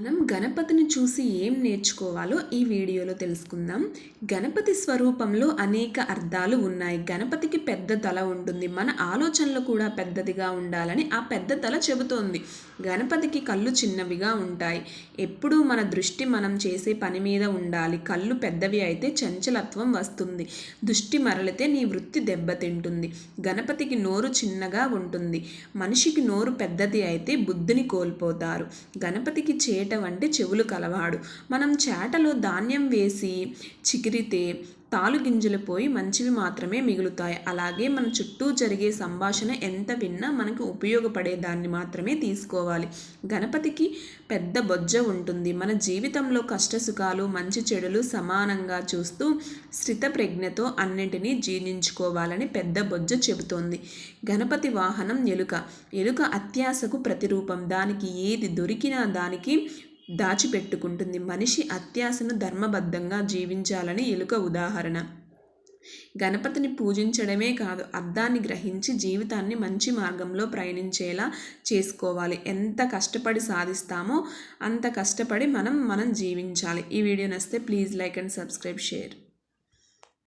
మనం గణపతిని చూసి ఏం నేర్చుకోవాలో ఈ వీడియోలో తెలుసుకుందాం. గణపతి స్వరూపంలో అనేక అర్థాలు ఉన్నాయి. గణపతికి పెద్ద తల ఉంటుంది. మన ఆలోచనలు కూడా పెద్దదిగా ఉండాలని ఆ పెద్ద తల చెబుతోంది. గణపతికి కళ్ళు చిన్నవిగా ఉంటాయి. ఎప్పుడూ మన దృష్టి మనం చేసే పని మీద ఉండాలి. కళ్ళు పెద్దవి అయితే చంచలత్వం వస్తుంది. దృష్టి మరలితే నీ వృత్తి దెబ్బతింటుంది. గణపతికి నోరు చిన్నగా ఉంటుంది. మనిషికి నోరు పెద్దది అయితే బుద్ధిని కోల్పోతారు. గణపతికి చేట వంటి చెవులు కలవాడు. మనం చేటలో ధాన్యం వేసి చికిరితే తాలు గింజలు పోయి మంచివి మాత్రమే మిగులుతాయి. అలాగే మన చుట్టూ జరిగే సంభాషణ ఎంత విన్నా మనకు ఉపయోగపడే దాన్ని మాత్రమే తీసుకోవాలి. గణపతికి పెద్ద బొజ్జ ఉంటుంది. మన జీవితంలో కష్టసుఖాలు మంచి చెడులు సమానంగా చూస్తూ స్థిత ప్రజ్ఞతో అన్నింటినీ జీర్ణించుకోవాలని పెద్ద బొజ్జ చెబుతోంది. గణపతి వాహనం ఎలుక. ఎలుక అత్యాశకు ప్రతిరూపం. దానికి ఏది దొరికినా దానికి దాచిపెట్టుకుంటుంది. మనిషి అత్యాశను ధర్మబద్ధంగా జీవించాలని ఎలుక ఉదాహరణ. గణపతిని పూజించడమే కాదు అర్థాన్ని గ్రహించి జీవితాన్ని మంచి మార్గంలో ప్రయాణించేలా చేసుకోవాలి. ఎంత కష్టపడి సాధిస్తామో అంత కష్టపడి మనం మనం జీవించాలి. ఈ video నస్తే please like and subscribe share.